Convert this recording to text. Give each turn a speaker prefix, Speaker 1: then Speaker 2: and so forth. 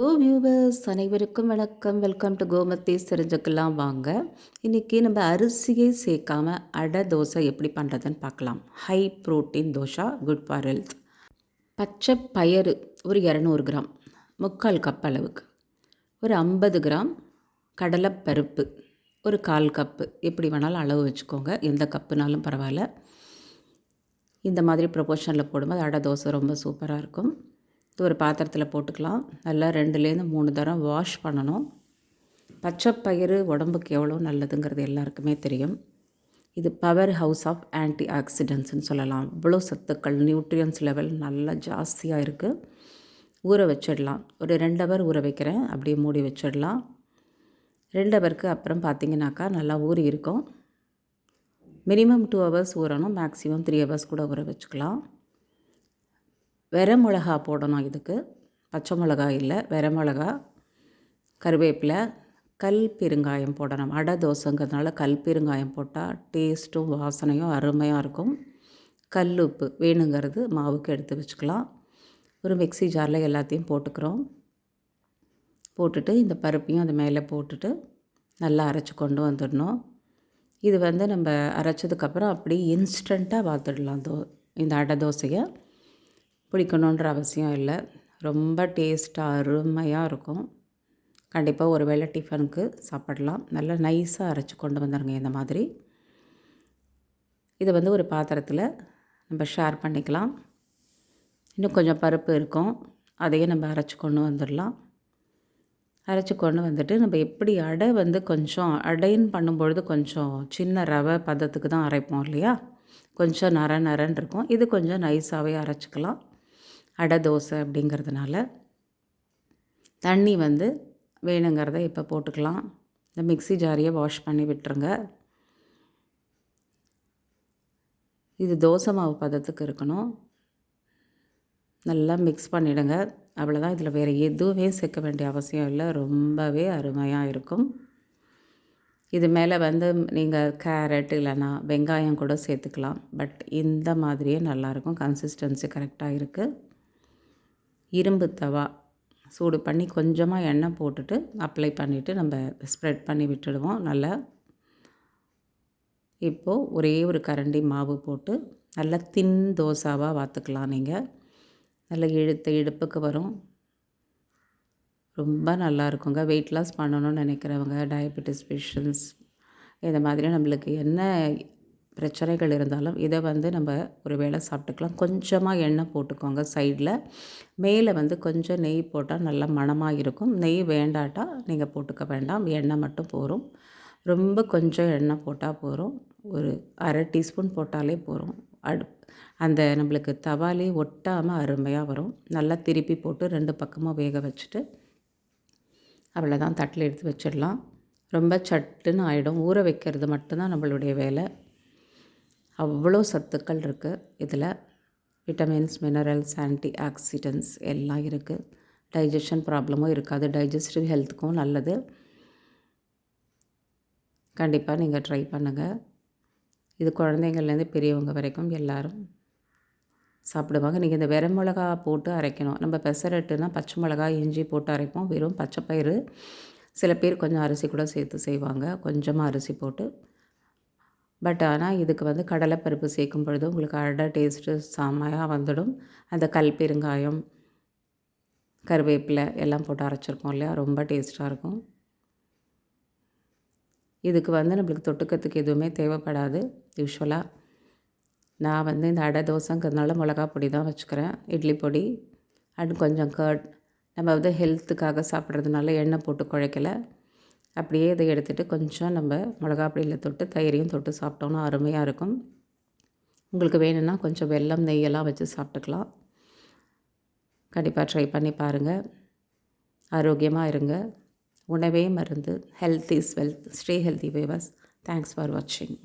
Speaker 1: Hello viewers அனைவருக்கும் வணக்கம். Welcome to கோமத்தி தெரிஞ்சுக்கலாம் வாங்க. இன்றைக்கி நம்ம அரிசியே சேர்க்காம அடை தோசை எப்படி பண்ணுறதுன்னு பார்க்கலாம். High protein dosa good for health பச்சை பயறு ஒரு இரநூறு கிராம். முக்கால் கப் அளவுக்கு. ஒரு ஐம்பது கிராம் கடலைப்பருப்பு ஒரு கால் கப்பு எப்படி வேணாலும் அளவு வச்சுக்கோங்க. எந்த கப்புனாலும் பரவாயில்ல. இந்த மாதிரி ப்ரொபோஷனில் போடும்போது அடை தோசை ரொம்ப சூப்பராக இருக்கும். எடுத்து ஒரு பாத்திரத்தில் போட்டுக்கலாம். நல்லா ரெண்டுலேருந்து மூணு தரம் வாஷ் பண்ணணும். பச்சை பயிறு உடம்புக்கு எவ்வளோ நல்லதுங்கிறது எல்லாருக்குமே தெரியும். இது பவர் ஹவுஸ் ஆஃப் ஆன்டி ஆக்சிடென்ட்ஸ்னு சொல்லலாம். இவ்வளோ சத்துக்கள் நியூட்ரியன்ஸ் லெவல் நல்லா ஜாஸ்தியாக இருக்குது ஊற வச்சிடலாம். ஒரு ரெண்டு ஹவர் ஊற வைக்கிறேன். அப்படியே மூடி வச்சிடலாம். ரெண்டு ஹவருக்கு அப்புறம் பார்த்திங்கனாக்கா நல்லா ஊறி இருக்கும். மினிமம் டூ ஹவர்ஸ் ஊறணும். மேக்ஸிமம் த்ரீ ஹவர்ஸ் கூட ஊற வச்சுக்கலாம். வெர மிளகா போடணும் இதுக்கு. பச்சை மிளகா இல்லை வெர மிளகா கருவேப்பிலை கல் பெருங்காயம் போடணும். அடை தோசைங்கிறதுனால கல் பெருங்காயம் போட்டால் டேஸ்ட்டும் வாசனையும் அருமையாக இருக்கும். கல் உப்பு வேணுங்கிறது மாவுக்கு எடுத்து வச்சுக்கலாம். ஒரு மிக்சி ஜாரில் எல்லாத்தையும் போட்டுக்கிறோம். போட்டுட்டு இந்த பருப்பையும் அது மேலே போட்டுட்டு நல்லா அரைச்சி கொண்டு வந்துடணும். இது வந்து நம்ம அரைச்சதுக்கப்புறம் அப்படியே இன்ஸ்டண்ட்டாக பார்த்துடலாம் தோ இந்த அடை தோசையை. பிடிக்கணுன்ற அவசியம் இல்லை. ரொம்ப டேஸ்ட்டாக அருமையாக இருக்கும். கண்டிப்பாக ஒரு வேளை டிஃபனுக்கு சாப்பிடலாம். நல்லா நைஸாக அரைச்சி கொண்டு வந்துடுங்க இந்த மாதிரி. இதை வந்து ஒரு பாத்திரத்தில் நம்ம ஷேர் பண்ணிக்கலாம். இன்னும் கொஞ்சம் பருப்பு இருக்கும். அதையும் நம்ம அரைச்சி கொண்டு வந்துடலாம். அரைச்சி கொண்டு வந்துட்டு நம்ம எப்படி அடை வந்து கொஞ்சம் அடைன்னு பண்ணும்பொழுது கொஞ்சம் சின்ன ரவை பதத்துக்கு தான் அரைப்போம் இல்லையா? கொஞ்சம் நர நரன்னு இருக்கும். இது கொஞ்சம் நைஸாகவே அரைச்சிக்கலாம். அடை தோசை அப்படிங்கிறதுனால தண்ணி வந்து வேணுங்கிறத இப்போ போட்டுக்கலாம். இந்த மிக்சி ஜாரியை வாஷ் பண்ணி விட்டுருங்க. இது தோசை மாவு பதத்துக்கு இருக்கணும். நல்லா மிக்ஸ் பண்ணிவிடுங்க அவ்வளோதான் இதில் வேறு எதுவுமே சேர்க்க வேண்டிய அவசியம் இல்லை. ரொம்பவே அருமையாக இருக்கும். இது மேலே வந்து நீங்கள் கேரட் இல்லைன்னா வெங்காயம் கூட சேர்த்துக்கலாம். பட் இந்த மாதிரியே நல்லாயிருக்கும் கன்சிஸ்டன்சி கரெக்டாக இருக்குது இரும்பு தவா சூடு பண்ணி கொஞ்சமாக எண்ணெய் போட்டுட்டு அப்ளை பண்ணிவிட்டு நம்ம ஸ்ப்ரெட் பண்ணி விட்டுடுவோம். நல்லா இப்போது ஒரே ஒரு கரண்டி மாவு போட்டு நல்லா தின் தோசாவாக வாத்துக்கலாம் நீங்கள் நல்லா இழுத்த இடுப்புக்கு வரும். ரொம்ப நல்லா இருக்குங்க. வெயிட் லாஸ் பண்ணணும்னு நினைக்கிறவங்க டயபெட்டிஸ் பேஷண்ட்ஸ் இந்த மாதிரி நம்மளுக்கு என்ன பிரச்சனைகள் இருந்தாலும் இதை வந்து நம்ம ஒரு வேளை சாப்பிட்டுக்கலாம். கொஞ்சமாக எண்ணெய் போட்டுக்கோங்க சைடில் மேலே வந்து கொஞ்சம் நெய் போட்டால் நல்லா மணமாக இருக்கும். நெய் வேண்டாட்டா நீங்கள் போட்டுக்க வேண்டாம். எண்ணெய் மட்டும் போகும் ரொம்ப கொஞ்சம் எண்ணெய் போட்டால் போகிறோம் ஒரு அரை டீஸ்பூன் போட்டாலே போகிறோம் அடு அந்த நம்மளுக்கு தவாலே ஒட்டாமல் அருமையாக வரும். நல்லா திருப்பி போட்டு ரெண்டு பக்கமாக வேக வச்சுட்டு அவ்வளோதான் தட்டில் எடுத்து வச்சிடலாம். ரொம்ப சட்டுன்னு ஆகிடும் ஊற வைக்கிறது மட்டும்தான் நம்மளுடைய வேலை. அவ்வளோ சத்துக்கள் இருக்குது இதில் விட்டமின்ஸ் மினரல்ஸ் ஆன்டி ஆக்சிடென்ட்ஸ் எல்லாம் இருக்குது டைஜஷன் ப்ராப்ளமும் இருக்காது. டைஜஸ்டிவ் ஹெல்த்துக்கும் நல்லது. கண்டிப்பாக நீங்கள் ட்ரை பண்ணுங்கள் இது குழந்தைங்கள்லேருந்து பெரியவங்க வரைக்கும் எல்லோரும் சாப்பிடுவாங்க. நீங்கள் இந்த வெற மிளகா போட்டு அரைக்கணும். நம்ம பெசரட்டுனா பச்சை மிளகா இஞ்சி போட்டு அரைப்போம். வெறும் பச்சை பயிறு. சில பேர் கொஞ்சம் அரிசி கூட சேர்த்து செய்வாங்க. கொஞ்சமாக அரிசி போட்டு பட் ஆனால் இதுக்கு வந்து கடலைப்பருப்பு சேர்க்கும் பொழுது உங்களுக்கு அடை டேஸ்ட்டு செம்மையாக வந்துடும். அந்த கல் பெருங்காயம் கருவேப்பிலை எல்லாம் போட்டு அரைச்சிருக்கோம் இல்லையா? ரொம்ப டேஸ்ட்டாக இருக்கும். இதுக்கு வந்து நம்மளுக்கு தொட்டுக்கிறதுக்கு எதுவுமே தேவைப்படாது. யூஸ்வலாக நான் வந்து இந்த அடை தோசைங்கிறதுனால மிளகா பொடி தான் வச்சுக்கிறேன். இட்லி பொடி அண்ட் கொஞ்சம் கர்ட் நம்ம வந்து ஹெல்த்துக்காக சாப்பிட்றதுனால எண்ணெய் போட்டு குழைக்கலை. அப்படியே இதை எடுத்துகிட்டு கொஞ்சம் நம்ம மிளகா பொடியில் தொட்டு தயிரையும் தொட்டு சாப்பிட்டோன்னா அருமையாக இருக்கும். உங்களுக்கு வேணும்னா கொஞ்சம் வெல்லம் நெய்யெல்லாம் வச்சு சாப்பிட்டுக்கலாம். கண்டிப்பாக ட்ரை பண்ணி பாருங்கள் ஆரோக்கியமாக இருங்க. உணவே மருந்து. Health is wealth stay healthy viewers thanks for வாட்சிங்